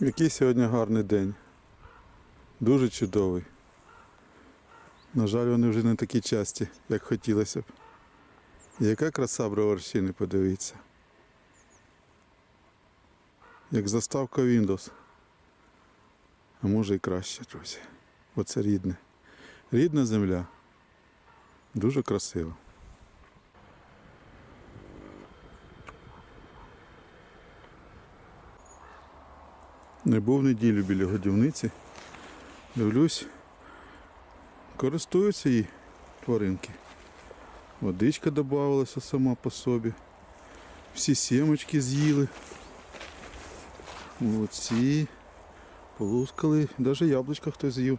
Який сьогодні гарний день. Дуже чудовий. На жаль, вони вже не такі часті, як хотілося б. Яка краса броварщини, подивіться. Як заставка Windows. А може і краще, друзі. Оце рідне. Рідна земля. Дуже красиво. Не був неділю біля годівниці. Дивлюсь, користуються їй тваринки. Водичка додавалася сама по собі. Всі сімочки з'їли. Молодці. Полускали. Навіть яблучка хтось з'їв.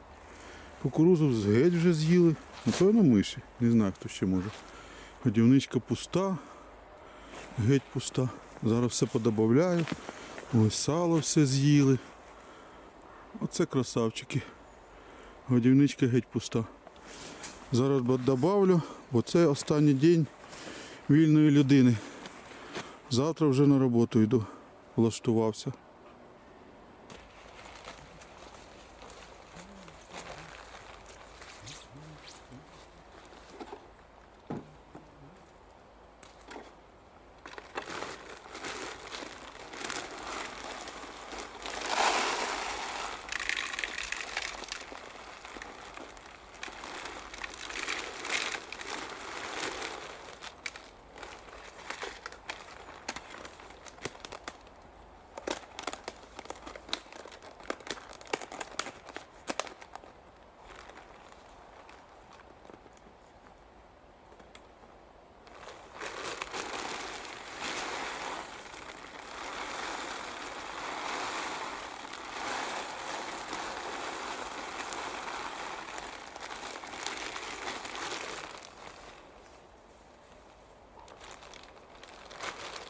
Кукурузу геть вже з'їли. Напевно, миші. Не знаю, хто ще може. Годівничка пуста. Геть пуста. Зараз все подобавляю. Ось сало все з'їли. Оце красавчики. Годівничка геть пуста. Зараз добавлю, бо це останній день вільної людини. Завтра вже на роботу йду. Влаштувався.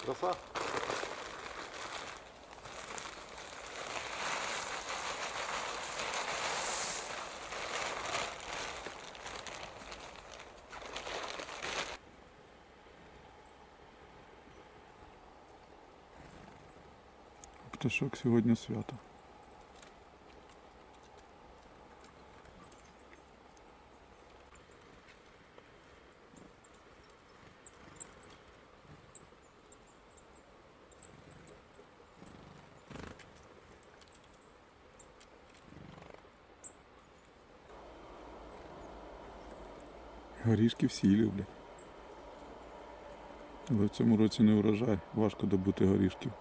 Краса. Пташок сьогодні свято. Горішки всі люблять. Але в цьому році не урожай. Важко добути горішків.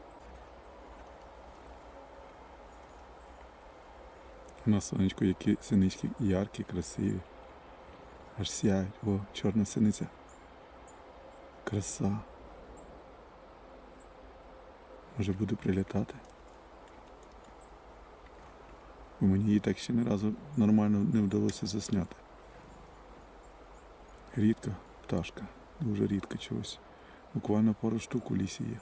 На сонечку які синички яркі, красиві. Аж сяють. О, чорна синиця. Краса. Може буде прилітати. Бо мені її так ще ні разу нормально не вдалося засняти. Рідка пташка, дуже рідка чогось. Буквально пару штук у лісі є.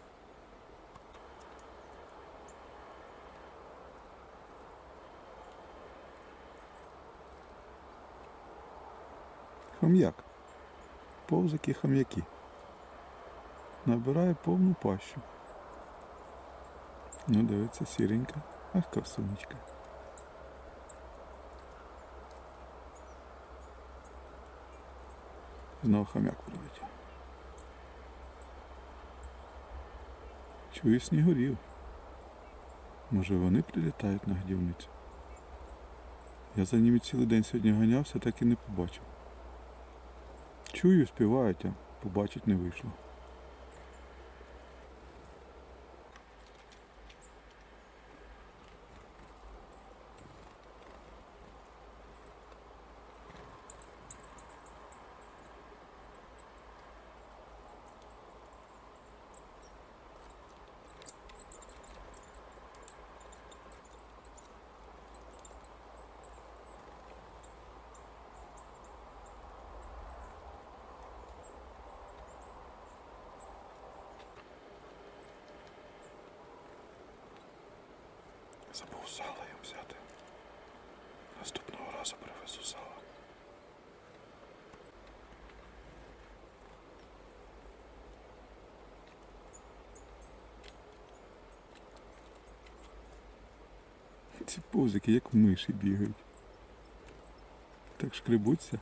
Хом'як. Повзики хом'яки. Набирає повну пащу. Ну, дивиться, сіренька. Ах, красунечка. Знову хомяк прилетів. Чую снігурів. Може вони прилітають на годівницю? Я за ними цілий день сьогодні ганявся, так і не побачив. Чую, співають, а побачить не вийшло. Забув сало їм взяти. Наступного разу привезу сало. ці позики, як миші бігають. Так шкребуться.